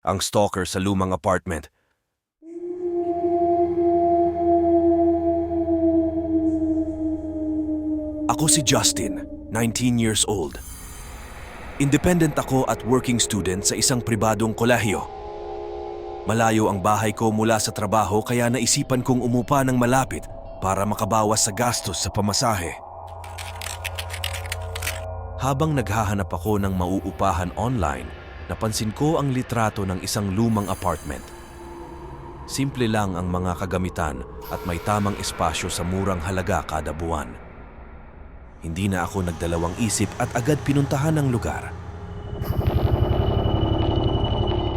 ang stalker sa lumang apartment. Ako si Justin, 19 years old. Independent ako at working student sa isang pribadong kolehiyo. Malayo ang bahay ko mula sa trabaho kaya naisipan kong umupa ng malapit para makabawas sa gastos sa pamasahe. Habang naghahanap ako ng mauupahan online, napansin ko ang litrato ng isang lumang apartment. Simple lang ang mga kagamitan at may tamang espasyo sa murang halaga kada buwan. Hindi na ako nagdalawang isip at agad pinuntahan ang lugar.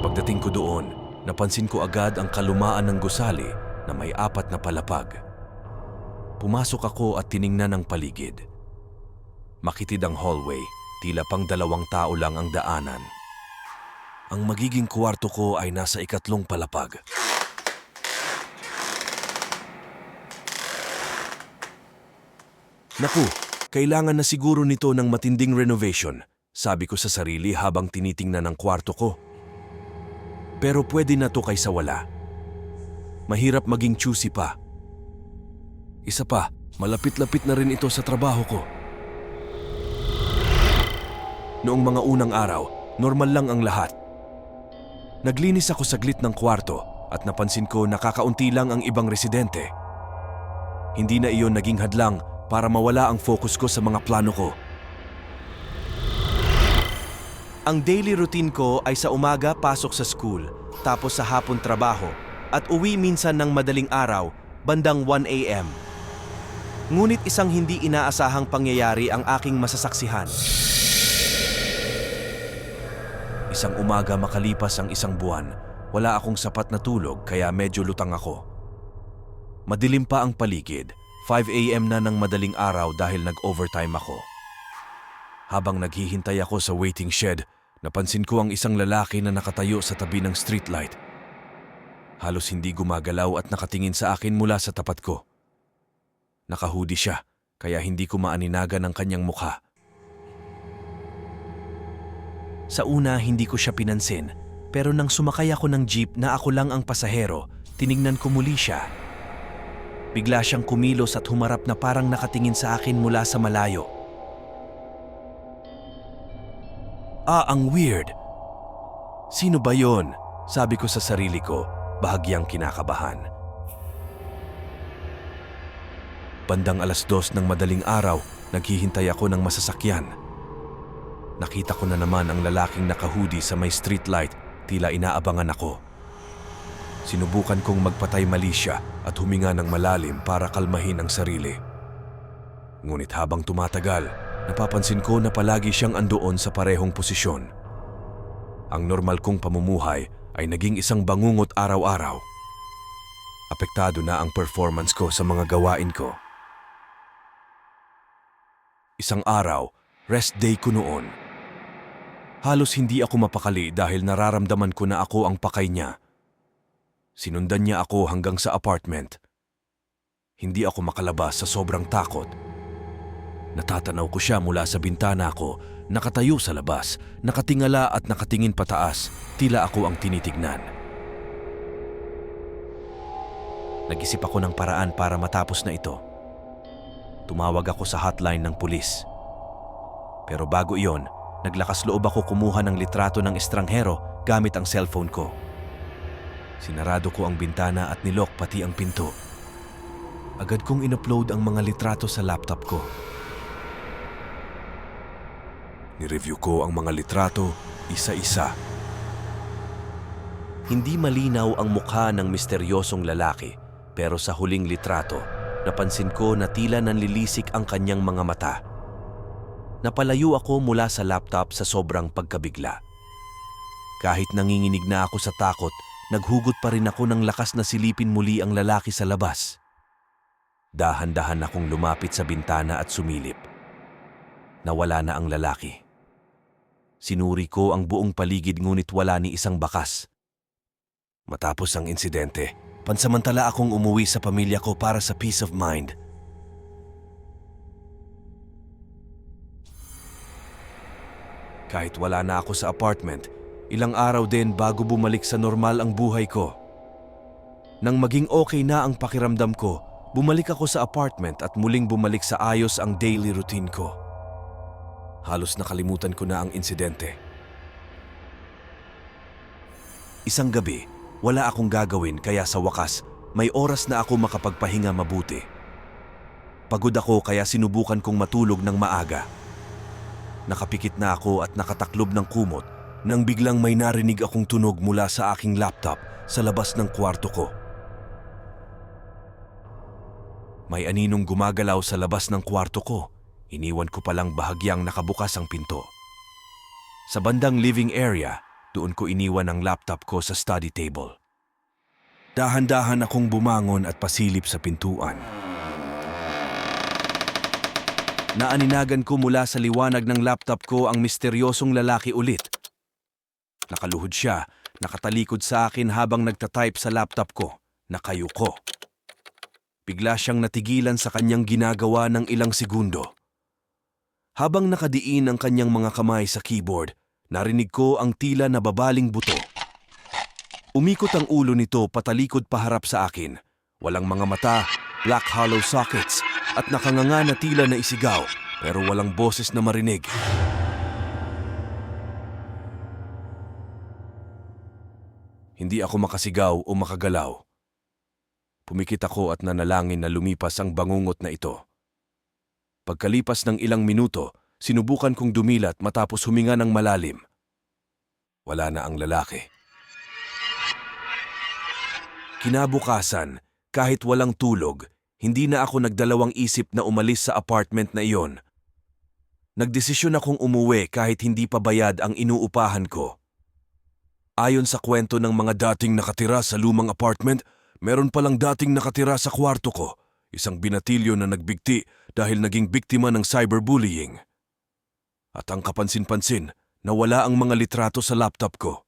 Pagdating ko doon, napansin ko agad ang kalumaan ng gusali na may apat na palapag. Pumasok ako at tiningnan ang paligid. Makitid ang hallway, tila pang dalawang tao lang ang daanan. Ang magiging kwarto ko ay nasa ikatlong palapag. Naku, kailangan na siguro nito ng matinding renovation, sabi ko sa sarili habang tinitingnan ang kwarto ko. Pero pwede na to kaysa wala. Mahirap maging choosy pa. Isa pa, malapit-lapit na rin ito sa trabaho ko. Noong mga unang araw, normal lang ang lahat. Naglinis ako saglit ng kwarto at napansin ko nakakaunti lang ang ibang residente. Hindi na iyon naging hadlang para mawala ang focus ko sa mga plano ko. Ang daily routine ko ay sa umaga pasok sa school, tapos sa hapon trabaho, at uwi minsan ng madaling araw, bandang 1 a.m. Ngunit isang hindi inaasahang pangyayari ang aking masasaksihan. Isang umaga makalipas ang isang buwan, wala akong sapat na tulog kaya medyo lutang ako. Madilim pa ang paligid, 5 a.m. na ng madaling araw dahil nag-overtime ako. Habang naghihintay ako sa waiting shed, napansin ko ang isang lalaki na nakatayo sa tabi ng streetlight. Halos hindi gumagalaw at nakatingin sa akin mula sa tapat ko. Nakahudi siya, kaya hindi ko maaninagan ang kanyang mukha. Sa una, hindi ko siya pinansin, pero nang sumakay ako ng jeep na ako lang ang pasahero, tiningnan ko muli siya. Bigla siyang kumilos at humarap na parang nakatingin sa akin mula sa malayo. Ah, ang weird. Sino ba yon? Sabi ko sa sarili ko, bahagyang kinakabahan. Bandang alas dos ng madaling araw, naghihintay ako ng masasakyan. Nakita ko na naman ang lalaking nakahudi sa may streetlight, tila inaabangan ako. Sinubukan kong magpatay mali siya at huminga ng malalim para kalmahin ang sarili. Ngunit habang tumatagal, napapansin ko na palagi siyang andoon sa parehong posisyon. Ang normal kong pamumuhay ay naging isang bangungot araw-araw. Apektado na ang performance ko sa mga gawain ko. Isang araw, rest day ko noon. Halos hindi ako mapakali dahil nararamdaman ko na ako ang pakay niya. Sinundan niya ako hanggang sa apartment. Hindi ako makalabas sa sobrang takot. Natatanaw ko siya mula sa bintana ko, nakatayo sa labas, nakatingala at nakatingin pataas, tila ako ang tinitignan. Nag-isip ako ng paraan para matapos na ito. Tumawag ako sa hotline ng pulis. Pero bago iyon, naglakas loob ako kumuha ng litrato ng estranghero gamit ang cellphone ko. Sinarado ko ang bintana at nilok pati ang pinto. Agad kong inupload ang mga litrato sa laptop ko. Nireview ko ang mga litrato isa-isa. Hindi malinaw ang mukha ng misteryosong lalaki pero sa huling litrato, napansin ko na tila nanlilisik ang kanyang mga mata. Napalayo ako mula sa laptop sa sobrang pagkabigla. Kahit nanginginig na ako sa takot, naghugot pa rin ako ng lakas na silipin muli ang lalaki sa labas. Dahan-dahan akong lumapit sa bintana at sumilip. Nawala na ang lalaki. Sinuri ko ang buong paligid ngunit wala ni isang bakas. Matapos ang insidente, pansamantala akong umuwi sa pamilya ko para sa peace of mind. Kahit wala na ako sa apartment, Ilang araw din bago bumalik sa normal ang buhay ko. Nang maging okay na ang pakiramdam ko, bumalik ako sa apartment at muling bumalik sa ayos ang daily routine ko. Halos nakalimutan ko na ang insidente. Isang gabi, wala akong gagawin kaya sa wakas, may oras na ako makapagpahinga mabuti. Pagod ako kaya sinubukan kong matulog ng maaga. Nakapikit na ako at nakataklob ng kumot nang biglang may narinig akong tunog mula sa aking laptop sa labas ng kwarto ko. May aninong gumagalaw sa labas ng kwarto ko. Iniwan ko palang bahagyang nakabukas ang pinto. Sa bandang living area, doon ko iniwan ang laptop ko sa study table. Dahan-dahan akong bumangon at pasilip sa pintuan. Naaninagan ko mula sa liwanag ng laptop ko ang misteryosong lalaki ulit. Nakaluhod siya, nakatalikod sa akin habang nagtatype sa laptop ko, nakayuko. Bigla siyang natigilan sa kanyang ginagawa ng ilang segundo. Habang nakadiin ang kanyang mga kamay sa keyboard, narinig ko ang tila nababaling buto. Umikot ang ulo nito patalikod paharap sa akin. Walang mga mata, black hollow sockets, at nakanganga na tila na isigaw, pero walang boses na marinig. Hindi ako makasigaw o makagalaw. Pumikit ako at nanalangin na lumipas ang bangungot na ito. Pagkalipas ng ilang minuto, sinubukan kong dumilat matapos huminga ng malalim. Wala na ang lalaki. Kinabukasan, kahit walang tulog, hindi na ako nagdalawang isip na umalis sa apartment na iyon. Nagdesisyon akong umuwi kahit hindi pa bayad ang inuupahan ko. Ayon sa kwento ng mga dating nakatira sa lumang apartment, meron palang dating nakatira sa kwarto ko, isang binatilyo na nagbigti dahil naging biktima ng cyberbullying. At ang kapansin-pansin, nawala ang mga litrato sa laptop ko.